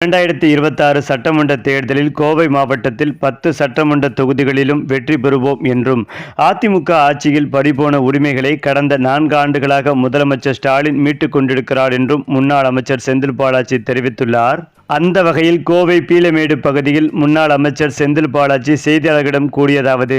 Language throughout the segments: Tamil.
இரண்டாயிரத்தி இருபத்தாறு சட்டமன்ற தேர்தலில் கோவை மாவட்டத்தில் பத்து சட்டமன்ற தொகுதிகளிலும் வெற்றி பெறுவோம் என்றும் அதிமுக ஆட்சியில் பறிபோன உரிமைகளை கடந்த நான்கு ஆண்டுகளாக முதலமைச்சர் ஸ்டாலின் மீட்டுக் கொண்டிருக்கிறார் என்றும் முன்னாள் அமைச்சர் செந்தில் பாலாஜி தெரிவித்துள்ளார். அந்த வகையில் கோவை பீலமேடு பகுதியில் முன்னாள் அமைச்சர் செந்தில் பாலாஜி செய்தியாளர்களிடம் கூறியதாவது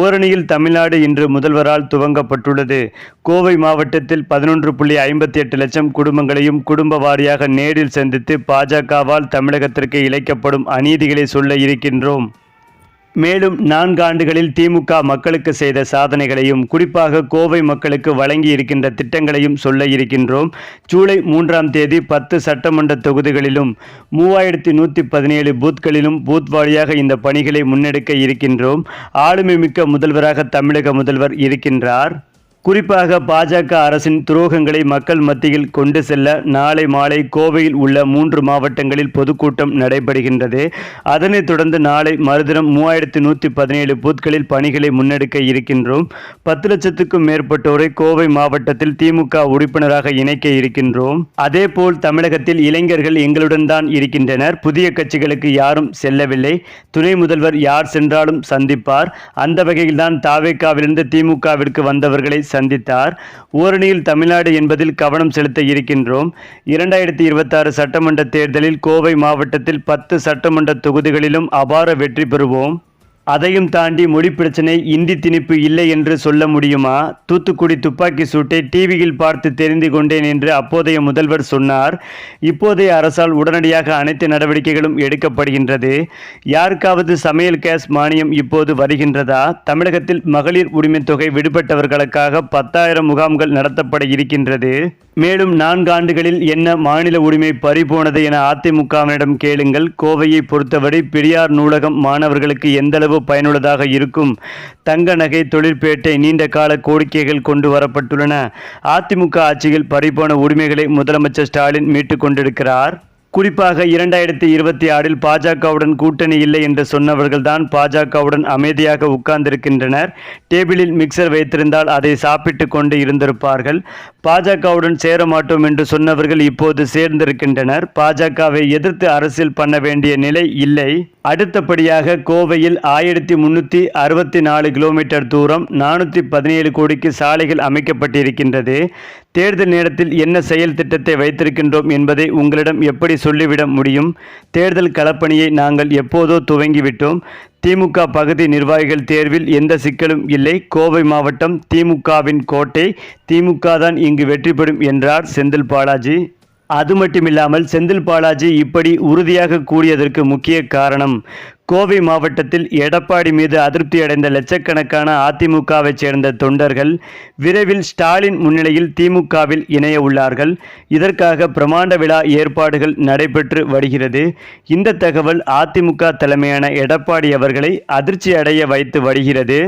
ஓரணியில் தமிழ்நாடு இன்று முதல்வரால் துவங்கப்பட்டுள்ளது. கோவை மாவட்டத்தில் பதினொன்று புள்ளி ஐம்பத்தி எட்டு லட்சம் குடும்பங்களையும் குடும்ப வாரியாக நேரில் சந்தித்து பாஜகவால் தமிழகத்திற்கு இழைக்கப்படும் அநீதிகளை சொல்ல இருக்கின்றோம். மேலும் நான்கு ஆண்டுகளில் திமுக மக்களுக்கு செய்த சாதனைகளையும் குறிப்பாக கோவை மக்களுக்கு வழங்கி இருக்கின்ற திட்டங்களையும் சொல்ல இருக்கின்றோம். ஜூலை மூன்றாம் தேதி பத்து சட்டமன்ற தொகுதிகளிலும் மூவாயிரத்தி நூற்றி பதினேழு பூத்களிலும் பூத் வாரியாக இந்த பணிகளை முன்னெடுக்க இருக்கின்றோம். ஆளுமை மிக்க முதல்வராக தமிழக முதல்வர் இருக்கின்றார். குறிப்பாக பாஜக அரசின் துரோகங்களை மக்கள் மத்தியில் கொண்டு செல்ல நாளை மாலை கோவையில் உள்ள மூன்று மாவட்டங்களில் பொதுக்கூட்டம் நடைபெறுகின்றது. அதனைத் தொடர்ந்து நாளை மறுதினம் மூவாயிரத்தி நூற்றி பதினேழு பூத்களில் பணிகளை முன்னெடுக்க இருக்கின்றோம். பத்து லட்சத்துக்கும் மேற்பட்டோரை கோவை மாவட்டத்தில் திமுக உறுப்பினராக இணைக்க இருக்கின்றோம். அதேபோல் தமிழகத்தில் இளைஞர்கள் எங்களுடன் தான் இருக்கின்றனர். புதிய கட்சிகளுக்கு யாரும் செல்லவில்லை. துணை முதல்வர் யார் சென்றாலும் சந்திப்பார். அந்த வகையில்தான் தாவேக்காவிலிருந்து திமுகவிற்கு வந்தவர்களை சந்தித்தார். ஓரணியில் தமிழ்நாடு என்பதில் கவனம் செலுத்த இருக்கின்றோம். இரண்டாயிரத்தி இருபத்தாறு சட்டமன்ற தேர்தலில் கோவை மாவட்டத்தில் பத்து சட்டமன்ற தொகுதிகளிலும் அபார வெற்றி பெறுவோம். அதையும் தாண்டி மொழி பிரச்சனை இந்தி திணிப்பு இல்லை என்று சொல்ல முடியுமா? தூத்துக்குடி துப்பாக்கி சூட்டை டிவியில் பார்த்து தெரிந்து கொண்டேன் என்று அப்போதைய முதல்வர் சொன்னார். இப்போதைய அரசால் உடனடியாக அனைத்து நடவடிக்கைகளும் எடுக்கப்படுகின்றது. யாருக்காவது சமையல் கேஸ் மானியம் இப்போது வருகின்றதா? தமிழகத்தில் மகளிர் உரிமை தொகை விடுபட்டவர்களுக்காக பத்தாயிரம் முகாம்கள் நடத்தப்பட இருக்கின்றது. மேலும் நான்கு ஆண்டுகளில் என்ன மாநில உரிமை பறிபோனது என அதிமுகவினரிடம் கேளுங்கள். கோவையை பொறுத்தவரை பெரியார் நூலகம் மாணவர்களுக்கு எந்தளவு பயனுள்ளதாக இருக்கும். தங்க நகை தொழிற்பேட்டை நீண்ட கால கோரிக்கைகள் கொண்டு வரப்பட்டுள்ளன. அதிமுக ஆட்சியில் பறிபோன உரிமைகளை முதலமைச்சர் ஸ்டாலின் மீட்டுக் கொண்டிருக்கிறார். குறிப்பாக இரண்டாயிரத்தி இருபத்தி ஆறில் பாஜகவுடன் கூட்டணி இல்லை என்று சொன்னவர்கள்தான் பாஜகவுடன் அமைதியாக உட்கார்ந்திருக்கின்றனர். டேபிளில் மிக்சர் வைத்திருந்தால் அதை சாப்பிட்டு கொண்டு இருந்திருப்பார்கள். பாஜகவுடன் சேர மாட்டோம் என்று சொன்னவர்கள் இப்போது சேர்ந்திருக்கின்றனர். பாஜகவை எதிர்த்து அரசியல் பண்ண வேண்டிய நிலை இல்லை. அடுத்தபடியாக கோவையில் ஆயிரத்தி முன்னூற்றி அறுபத்தி நாலு கிலோமீட்டர் தூரம் நானூற்றி பதினேழு கோடிக்கு சாலைகள் அமைக்கப்பட்டிருக்கின்றது. தேர்தல் நேரத்தில் என்ன செயல் திட்டத்தை வைத்திருக்கின்றோம் என்பதை உங்களிடம் எப்படி சொல்லிவிட முடியும்? தேர்தல் களப்பணியை நாங்கள் எப்போதோ துவங்கிவிட்டோம். திமுக பகுதி நிர்வாகிகள் தேர்வில் எந்த சிக்கலும் இல்லை. கோவை மாவட்டம் திமுகவின் கோட்டை. திமுக தான் இங்கு வெற்றி பெறும் என்றார் செந்தில் பாலாஜி. அது மட்டுமில்லாமல் செந்தில் பாலாஜி இப்படி உறுதியாக கூறியதற்கு முக்கிய காரணம் கோவை மாவட்டத்தில் எடப்பாடி மீது அதிருப்தி அடைந்த லட்சக்கணக்கான அதிமுகவைச் சேர்ந்த தொண்டர்கள் விரைவில் ஸ்டாலின் முன்னிலையில் திமுகவில் இணைய உள்ளார்கள். இதற்காக பிரமாண்ட விழா ஏற்பாடுகள் நடைபெற்று வருகிறது. இந்த தகவல் அதிமுக தலைமையான எடப்பாடி அவர்களை அதிர்ச்சி அடைய வைத்து வருகிறது.